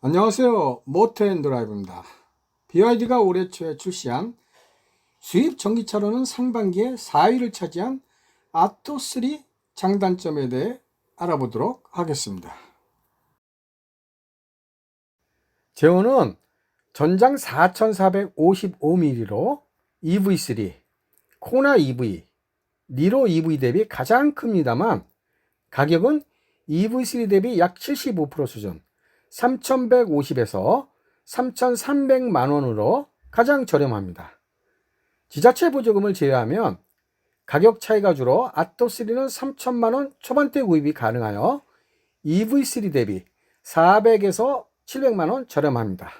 안녕하세요. 모터앤드라이브입니다. BYD가 올해 초에 출시한 수입 전기차로는 상반기에 4위를 차지한 아토3 장단점에 대해 알아보도록 하겠습니다. 제온은 전장 4455mm로 EV3, 코나 EV, 니로 EV 대비 가장 큽니다만 가격은 EV3 대비 약 75% 수준, 3,150에서 3,300만 원으로 가장 저렴합니다. 지자체 보조금을 제외하면 가격 차이가 주로 아토3는 3천만 원 초반대 구입이 가능하여 EV3 대비 400에서 700만 원 저렴합니다.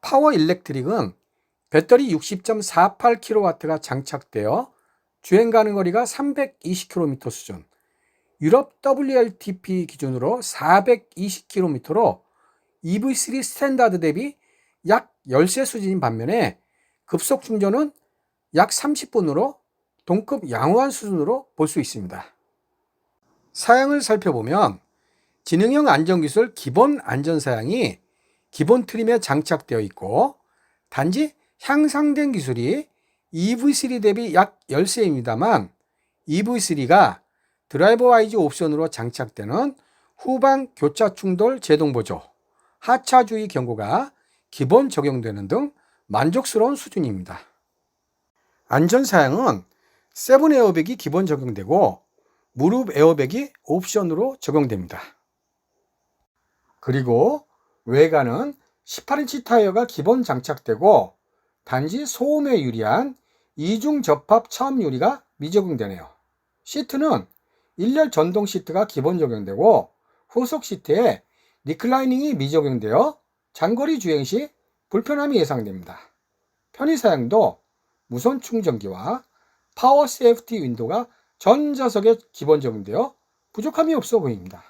파워 일렉트릭은 배터리 60.48kW가 장착되어 주행 가능 거리가 320km 수준, 유럽 WLTP 기준으로 420km로 EV3 스탠다드 대비 약 10세 수준인 반면에 급속 충전은 약 30분으로 동급 양호한 수준으로 볼 수 있습니다. 사양을 살펴보면 지능형 안전기술 기본 안전사양이 기본 트림에 장착되어 있고 단지 향상된 기술이 EV3 대비 약 10세입니다만 EV3가 드라이버 와이즈 옵션으로 장착되는 후방 교차 충돌 제동 보조, 하차 주의 경고가 기본 적용되는 등 만족스러운 수준입니다. 안전 사양은 세븐 에어백이 기본 적용되고 무릎 에어백이 옵션으로 적용됩니다. 그리고 외관은 18인치 타이어가 기본 장착되고 단지 소음에 유리한 이중 접합 차음 유리가 미적용되네요. 시트는 1열 전동 시트가 기본 적용되고 후속 시트에 리클라이닝이 미적용되어 장거리 주행 시 불편함이 예상됩니다. 편의 사양도 무선 충전기와 파워 세이프티 윈도가 전 좌석에 기본 적용되어 부족함이 없어 보입니다.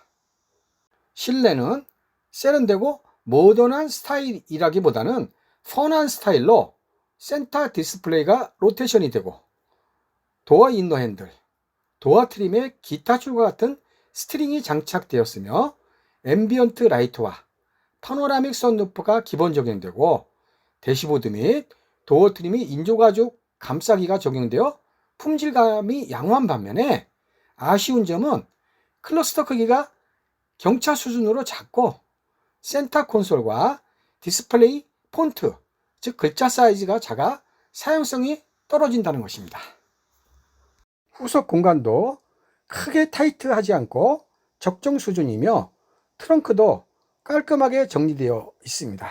실내는 세련되고 모던한 스타일이라기보다는 펀한 스타일로 센터 디스플레이가 로테이션이 되고 도어 인너 핸들, 도어 트림에 기타 줄과 같은 스트링이 장착되었으며 앰비언트 라이트와 파노라믹 선루프가 기본 적용되고 대시보드 및 도어 트림이 인조가죽 감싸기가 적용되어 품질감이 양호한 반면에 아쉬운 점은 클러스터 크기가 경차 수준으로 작고 센터 콘솔과 디스플레이 폰트, 즉 글자 사이즈가 작아 사용성이 떨어진다는 것입니다. 후속 공간도 크게 타이트하지 않고 적정 수준이며 트렁크도 깔끔하게 정리되어 있습니다.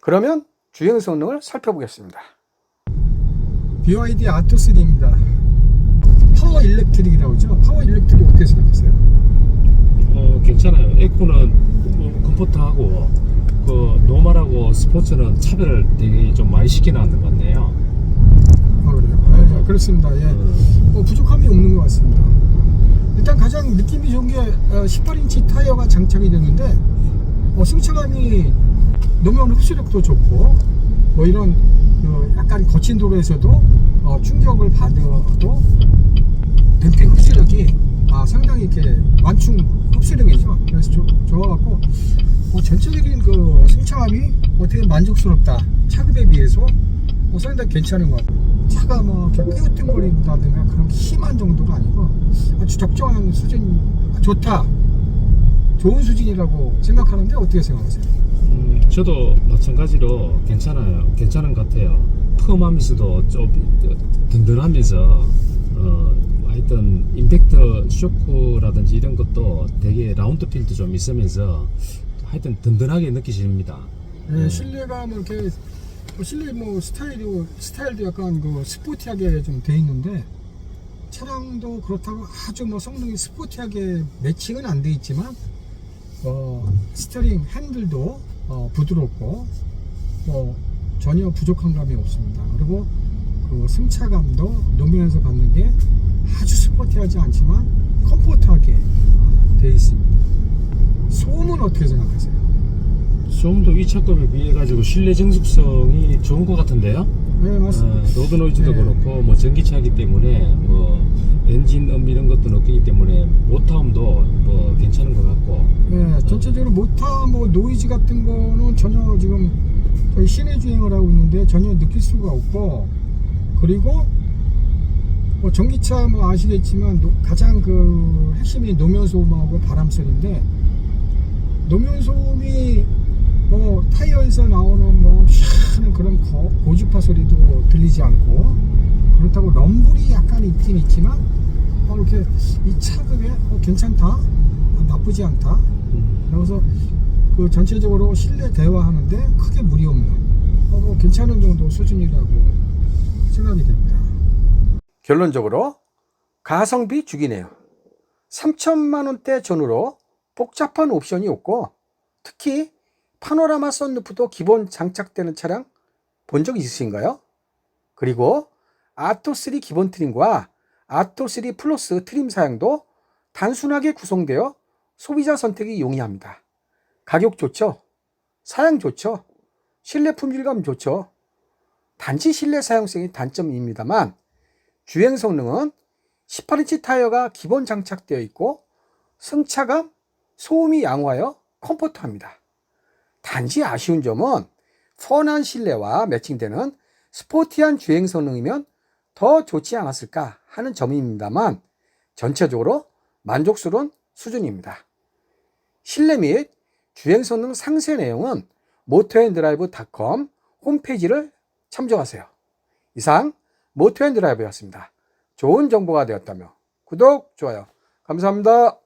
그러면 주행 성능을 살펴보겠습니다. BYD 아토3입니다. 파워 일렉트릭이라고 하죠. 파워 일렉트릭 어떻게 생각하세요? 어 괜찮아요. 에코는 뭐 컴포트하고 그 노멀하고 스포츠는 차별을 되게 좀 많이 시켜놨는 것 같네요. 그렇습니다. 예. 어, 뭐 부족함이 없는 것 같습니다. 일단 가장 느낌이 좋은 게 18인치 타이어가 장착이 됐는데 어, 승차감이 노면 흡수력도 좋고 뭐 이런 그 약간 거친 도로에서도 어, 충격을 받아도 댐핑 흡수력이 아, 상당히 이렇게 완충 흡수력이죠. 그래서 조, 좋아갖고 뭐 전체적인 그 승차감이 어떻게 만족스럽다. 차급에 비해서 뭐 상당히 괜찮은 것 같아요. 차가 뭐 끄ting거린다든가 그런 심한 정도가 아니고 아주 적정한 수준 좋다. 좋은 수준이라고 생각하는데 어떻게 생각하세요? 음, 저도 마찬가지로 괜찮아요. 괜찮은 것 같아요. 펌하면서도 좀 든든하면서 어, 하여튼 임팩트 쇼크라든지 이런 것도 되게 라운드 필도 좀 있으면서 하여튼 든든하게 느끼십니다. 네, 네. 실내감은 이렇게 뭐 실내 뭐 스타일도 스타일도 약간 그 스포티하게 좀 돼 있는데 차량도 그렇다고 아주 뭐 성능이 스포티하게 매칭은 안 돼 있지만 어 스티어링 핸들도 어, 부드럽고 뭐 전혀 부족한 감이 없습니다. 그리고 그 승차감도 노면에서 받는 게 아주 스포티하지 않지만 컴포트하게 돼 있습니다. 소음은 어떻게 생각하세요? 좀더이 차급에 비해 가지고 실내 정숙성이 좋은 것 같은데요. 네, 맞습니다. 어, 로드 노이즈도 네. 그렇고 뭐 전기차이기 때문에 뭐 엔진 음 이런 것도 없기 때문에 모타음도 뭐 괜찮은 것 같고 네, 전체적으로 모타 뭐 노이즈 같은 거는 전혀 지금 저희 시내 주행을 하고 있는데 전혀 느낄 수가 없고 그리고 뭐 전기차 뭐 아시겠지만 노- 가장 그 핵심이 노면 소음하고 바람 소리인데 노면 소음이 뭐 타이어에서 나오는 뭐 샤는 그런 고, 고주파 소리도 들리지 않고 그렇다고 럼블이 약간 있긴 있지만 어, 이렇게 이 차급에 어, 괜찮다 어, 나쁘지 않다 음, 그래서 그 전체적으로 실내 대화하는데 크게 무리 없는 어, 뭐 괜찮은 정도 수준이라고 생각이 됩니다. 결론적으로 가성비 죽이네요. 3천만 원대 전후로 복잡한 옵션이 없고 특히 파노라마 썬루프도 기본 장착되는 차량 본 적 있으신가요? 그리고 아토3 기본 트림과 아토3 플러스 트림 사양도 단순하게 구성되어 소비자 선택이 용이합니다. 가격 좋죠? 사양 좋죠? 실내 품질감 좋죠? 단지 실내 사용성이 단점입니다만 주행 성능은 18인치 타이어가 기본 장착되어 있고 승차감, 소음이 양호하여 컴포트합니다. 단지 아쉬운 점은 펀한 실내와 매칭되는 스포티한 주행 성능이면 더 좋지 않았을까 하는 점입니다만 전체적으로 만족스러운 수준입니다. 실내 및 주행 성능 상세 내용은 모터앤드라이브닷컴 홈페이지를 참조하세요. 이상 모터앤드라이브였습니다. 좋은 정보가 되었다며 구독, 좋아요 감사합니다.